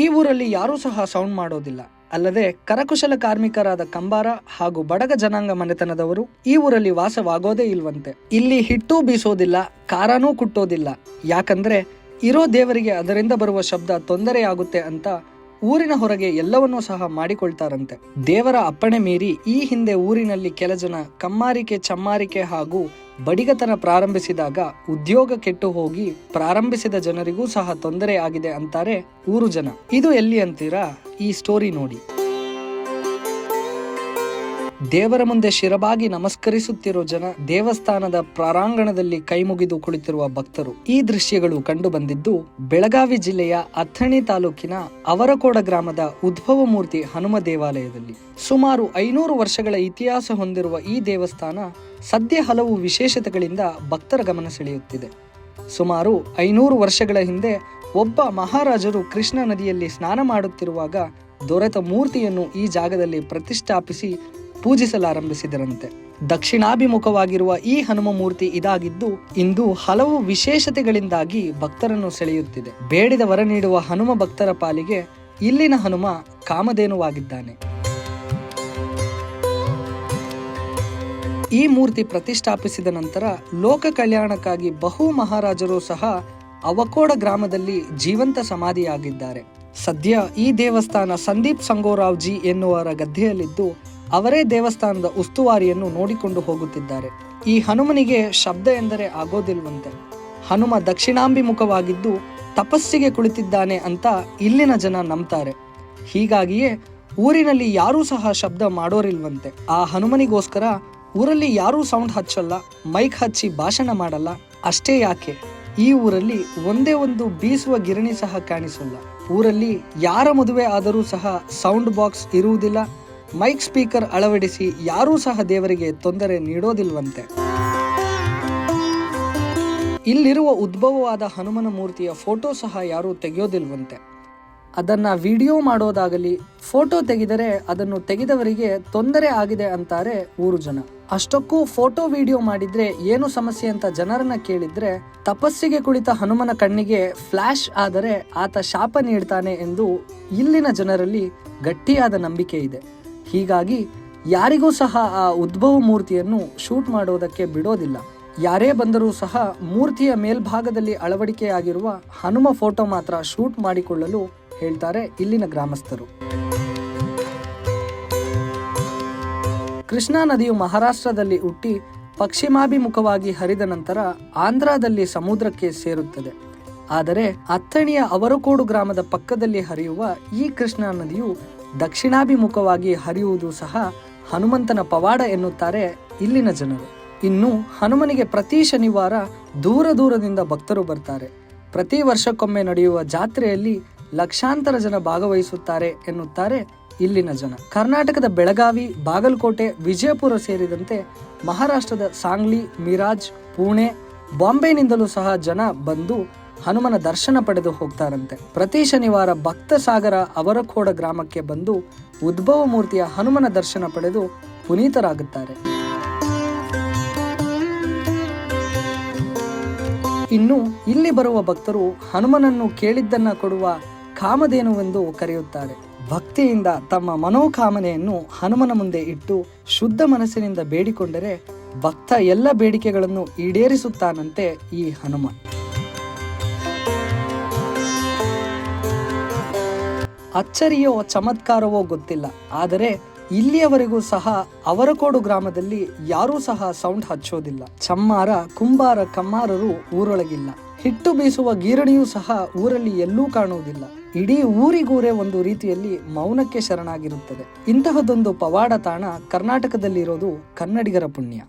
ಈ ಊರಲ್ಲಿ ಯಾರೂ ಸಹ ಸೌಂಡ್ ಮಾಡೋದಿಲ್ಲ. ಅಲ್ಲದೆ ಕರಕುಶಲ ಕಾರ್ಮಿಕರಾದ ಕಂಬಾರ ಹಾಗೂ ಬಡಗ ಜನಾಂಗ ಮನೆತನದವರು ಈ ಊರಲ್ಲಿ ವಾಸವಾಗೋದೇ ಇಲ್ವಂತೆ. ಇಲ್ಲಿ ಹಿಟ್ಟು ಬೀಸೋದಿಲ್ಲ ಕಾರನೂ ಕುಟ್ಟೋದಿಲ್ಲ. ಯಾಕಂದ್ರೆ ಇರೋ ದೇವರಿಗೆ ಅದರಿಂದ ಬರುವ ಶಬ್ದ ತೊಂದರೆಯಾಗುತ್ತೆ ಅಂತ ಊರಿನ ಹೊರಗೆ ಎಲ್ಲವನ್ನೂ ಸಹ ಮಾಡಿಕೊಳ್ತಾರಂತೆ. ದೇವರ ಅಪ್ಪಣೆ ಮೀರಿ ಈ ಹಿಂದೆ ಊರಿನಲ್ಲಿ ಕೆಲ ಜನ ಕಮ್ಮಾರಿಕೆ, ಚಮ್ಮಾರಿಕೆ ಹಾಗೂ ಬಡಿಗತನ ಪ್ರಾರಂಭಿಸಿದಾಗ ಉದ್ಯೋಗ ಕೆಟ್ಟು ಹೋಗಿ ಪ್ರಾರಂಭಿಸಿದ ಜನರಿಗೂ ಸಹ ತೊಂದರೆ ಆಗಿದೆ ಅಂತಾರೆ ಊರು ಜನ. ಇದು ಎಲ್ಲಿ ಅಂತೀರಾ? ಈ ಸ್ಟೋರಿ ನೋಡಿ. ದೇವರ ಮುಂದೆ ಶಿರಬಾಗಿ ನಮಸ್ಕರಿಸುತ್ತಿರುವ ಜನ ದೇವಸ್ಥಾನದ ಪ್ರಾರಾಂಗಣದಲ್ಲಿ ಕೈಮುಗಿದು ಕುಳಿತಿರುವ ಭಕ್ತರು ಈ ದೃಶ್ಯಗಳು ಕಂಡು ಬಂದಿದ್ದು, ಬೆಳಗಾವಿ ಜಿಲ್ಲೆಯ ಅಥಣಿ ತಾಲೂಕಿನ ಅವರಕೋಡ ಗ್ರಾಮದ ಉದ್ಭವ ಮೂರ್ತಿ ಹನುಮ ದೇವಾಲಯದಲ್ಲಿ. ಸುಮಾರು ಐನೂರು ವರ್ಷಗಳ ಇತಿಹಾಸ ಹೊಂದಿರುವ ಈ ದೇವಸ್ಥಾನ ಸದ್ಯ ಹಲವು ವಿಶೇಷತೆಗಳಿಂದ ಭಕ್ತರ ಗಮನ ಸೆಳೆಯುತ್ತಿದೆ. ಸುಮಾರು ಐನೂರು ವರ್ಷಗಳ ಹಿಂದೆ ಒಬ್ಬ ಮಹಾರಾಜರು ಕೃಷ್ಣ ನದಿಯಲ್ಲಿ ಸ್ನಾನ ಮಾಡುತ್ತಿರುವಾಗ ದೊರೆತ ಮೂರ್ತಿಯನ್ನು ಈ ಜಾಗದಲ್ಲಿ ಪ್ರತಿಷ್ಠಾಪಿಸಿ ಪೂಜಿಸಲಾರಂಭಿಸಿದರಂತೆ. ದಕ್ಷಿಣಾಭಿಮುಖವಾಗಿರುವ ಈ ಹನುಮ ಮೂರ್ತಿ ಇದಾಗಿದ್ದು, ಇಂದು ಹಲವು ವಿಶೇಷತೆಗಳಿಂದಾಗಿ ಭಕ್ತರನ್ನು ಸೆಳೆಯುತ್ತಿದೆ. ಬೇಡಿದ ವರ ನೀಡುವ ಹನುಮ ಭಕ್ತರ ಪಾಲಿಗೆ ಇಲ್ಲಿನ ಹನುಮ ಕಾಮಧೇನುವಾಗಿದ್ದಾನೆ. ಈ ಮೂರ್ತಿ ಪ್ರತಿಷ್ಠಾಪಿಸಿದ ನಂತರ ಲೋಕ ಕಲ್ಯಾಣಕ್ಕಾಗಿ ಬಹು ಮಹಾರಾಜರು ಸಹ ಅವಕೋಡ ಗ್ರಾಮದಲ್ಲಿ ಜೀವಂತ ಸಮಾಧಿಯಾಗಿದ್ದಾರೆ. ಸದ್ಯ ಈ ದೇವಸ್ಥಾನ ಸಂದೀಪ್ ಸಂಗೋರಾವ್ ಜಿ ಎನ್ನುವರ ಗದ್ದೆಯಲ್ಲಿದ್ದು ಅವರೇ ದೇವಸ್ಥಾನದ ಉಸ್ತುವಾರಿಯನ್ನು ನೋಡಿಕೊಂಡು ಹೋಗುತ್ತಿದ್ದಾರೆ. ಈ ಹನುಮನಿಗೆ ಶಬ್ದ ಎಂದರೆ ಆಗೋದಿಲ್ವಂತೆ. ಹನುಮ ದಕ್ಷಿಣಾಭಿಮುಖವಾಗಿದ್ದು ತಪಸ್ಸಿಗೆ ಕುಳಿತಿದ್ದಾನೆ ಅಂತ ಇಲ್ಲಿನ ಜನ ನಂಬ್ತಾರೆ. ಹೀಗಾಗಿಯೇ ಊರಿನಲ್ಲಿ ಯಾರೂ ಸಹ ಶಬ್ದ ಮಾಡೋರಿಲ್ವಂತೆ. ಆ ಹನುಮನಿಗೋಸ್ಕರ ಊರಲ್ಲಿ ಯಾರೂ ಸೌಂಡ್ ಹಚ್ಚಲ್ಲ, ಮೈಕ್ ಹಚ್ಚಿ ಭಾಷಣ ಮಾಡಲ್ಲ. ಅಷ್ಟೇ ಯಾಕೆ? ಈ ಊರಲ್ಲಿ ಒಂದೇ ಒಂದು ಬೀಸುವ ಗಿರಣಿ ಸಹ ಕಾಣಿಸಲ್ಲ. ಊರಲ್ಲಿ ಯಾರ ಮದುವೆ ಆದರೂ ಸಹ ಸೌಂಡ್ ಬಾಕ್ಸ್ ಇರುವುದಿಲ್ಲ ಮೈಕ್ ಸ್ಪೀಕರ್ ಅಳವಡಿಸಿ ಯಾರೂ ಸಹ ದೇವರಿಗೆ ತೊಂದರೆ ನೀಡೋದಿಲ್ವಂತೆ. ಇಲ್ಲಿರುವ ಉದ್ಭವವಾದ ಹನುಮನ ಮೂರ್ತಿಯ ಫೋಟೋ ಸಹ ಯಾರೂ ತೆಗೆಯೋದಿಲ್ವಂತೆ. ಅದನ್ನು ವಿಡಿಯೋ ಮಾಡೋದಾಗಲಿ, ಫೋಟೋ ತೆಗೆದರೆ ಅದನ್ನು ತೆಗೆದವರಿಗೆ ತೊಂದರೆ ಆಗಿದೆ ಅಂತಾರೆ ಊರು ಜನ. ಅಷ್ಟಕ್ಕೂ ಫೋಟೋ ವಿಡಿಯೋ ಮಾಡಿದ್ರೆ ಏನು ಸಮಸ್ಯೆ ಅಂತ ಜನರನ್ನ ಕೇಳಿದ್ರೆ, ತಪಸ್ಸಿಗೆ ಕುಳಿತ ಹನುಮನ ಕಣ್ಣಿಗೆ ಫ್ಲಾಶ್ ಆದರೆ ಆತ ಶಾಪ ನೀಡ್ತಾನೆ ಎಂದು ಇಲ್ಲಿನ ಜನರಲ್ಲಿ ಗಟ್ಟಿಯಾದ ನಂಬಿಕೆ ಇದೆ. ಹೀಗಾಗಿ ಯಾರಿಗೂ ಸಹ ಆ ಉದ್ಭವ ಮೂರ್ತಿಯನ್ನು ಶೂಟ್ ಮಾಡೋದಕ್ಕೆ ಬಿಡೋದಿಲ್ಲ. ಯಾರೇ ಬಂದರೂ ಸಹ ಮೂರ್ತಿಯ ಮೇಲ್ಭಾಗದಲ್ಲಿ ಅಳವಡಿಕೆಯಾಗಿರುವ ಹನುಮ ಫೋಟೋ ಮಾತ್ರ ಶೂಟ್ ಮಾಡಿಕೊಳ್ಳಲು ಹೇಳ್ತಾರೆ ಇಲ್ಲಿನ ಗ್ರಾಮಸ್ಥರು. ಕೃಷ್ಣಾ ನದಿಯು ಮಹಾರಾಷ್ಟ್ರದಲ್ಲಿ ಹುಟ್ಟಿ ಪಶ್ಚಿಮಾಭಿಮುಖವಾಗಿ ಹರಿದ ನಂತರ ಆಂಧ್ರದಲ್ಲಿ ಸಮುದ್ರಕ್ಕೆ ಸೇರುತ್ತದೆ. ಆದರೆ ಅತ್ತಣಿಯ ಅವರಕೋಡು ಗ್ರಾಮದ ಪಕ್ಕದಲ್ಲಿ ಹರಿಯುವ ಈ ಕೃಷ್ಣಾ ನದಿಯು ದಕ್ಷಿಣಾಭಿಮುಖವಾಗಿ ಹರಿಯುವುದು ಸಹ ಹನುಮಂತನ ಪವಾಡ ಎನ್ನುತ್ತಾರೆ ಇಲ್ಲಿನ ಜನರು. ಇನ್ನು ಹನುಮನಿಗೆ ಪ್ರತಿ ಶನಿವಾರ ದೂರ ದೂರದಿಂದ ಭಕ್ತರು ಬರ್ತಾರೆ. ಪ್ರತಿ ವರ್ಷಕ್ಕೊಮ್ಮೆ ನಡೆಯುವ ಜಾತ್ರೆಯಲ್ಲಿ ಲಕ್ಷಾಂತರ ಜನ ಭಾಗವಹಿಸುತ್ತಾರೆ ಎನ್ನುತ್ತಾರೆ ಇಲ್ಲಿನ ಜನ. ಕರ್ನಾಟಕದ ಬೆಳಗಾವಿ, ಬಾಗಲಕೋಟೆ, ವಿಜಯಪುರ ಸೇರಿದಂತೆ ಮಹಾರಾಷ್ಟ್ರದ ಸಾಂಗ್ಲಿ, ಮಿರಾಜ್, ಪುಣೆ, ಬಾಂಬೆನಿಂದಲೂ ಸಹ ಜನ ಬಂದು ಹನುಮನ ದರ್ಶನ ಪಡೆದು ಹೋಗ್ತಾರಂತೆ. ಪ್ರತಿ ಶನಿವಾರ ಭಕ್ತ ಸಾಗರ ಅವರಖೋಡ ಗ್ರಾಮಕ್ಕೆ ಬಂದು ಉದ್ಭವ ಮೂರ್ತಿಯ ಹನುಮನ ದರ್ಶನ ಪಡೆದು ಪುನೀತರಾಗುತ್ತಾರೆ. ಇನ್ನು ಇಲ್ಲಿ ಬರುವ ಭಕ್ತರು ಹನುಮನನ್ನು ಕೇಳಿದ್ದನ್ನ ಕೊಡುವ ಕಾಮಧೇನುವೆಂದು ಕರೆಯುತ್ತಾರೆ. ಭಕ್ತಿಯಿಂದ ತಮ್ಮ ಮನೋಕಾಮನೆಯನ್ನು ಹನುಮನ ಮುಂದೆ ಇಟ್ಟು ಶುದ್ಧ ಮನಸ್ಸಿನಿಂದ ಬೇಡಿಕೊಂಡರೆ ಭಕ್ತ ಎಲ್ಲ ಬೇಡಿಕೆಗಳನ್ನು ಈಡೇರಿಸುತ್ತಾನಂತೆ ಈ ಹನುಮ. ಅಚ್ಚರಿಯೋ ಚಮತ್ಕಾರವೋ ಗೊತ್ತಿಲ್ಲ. ಆದರೆ ಇಲ್ಲಿಯವರೆಗೂ ಸಹ ಅವರಕೋಡು ಗ್ರಾಮದಲ್ಲಿ ಯಾರೂ ಸಹ ಸೌಂಡ್ ಹಚ್ಚೋದಿಲ್ಲ. ಚಮ್ಮಾರ, ಕುಂಬಾರ, ಕಮ್ಮಾರರು ಊರೊಳಗಿಲ್ಲ. ಹಿಟ್ಟು ಬೀಸುವ ಗೀರಣಿಯೂ ಸಹ ಊರಲ್ಲಿ ಎಲ್ಲೂ ಕಾಣುವುದಿಲ್ಲ. ಇಡೀ ಊರಿಗೂರೇ ಒಂದು ರೀತಿಯಲ್ಲಿ ಮೌನಕ್ಕೆ ಶರಣಾಗಿರುತ್ತದೆ. ಇಂತಹದೊಂದು ಪವಾಡ ತಾಣ ಕರ್ನಾಟಕದಲ್ಲಿರೋದು ಕನ್ನಡಿಗರ ಪುಣ್ಯ.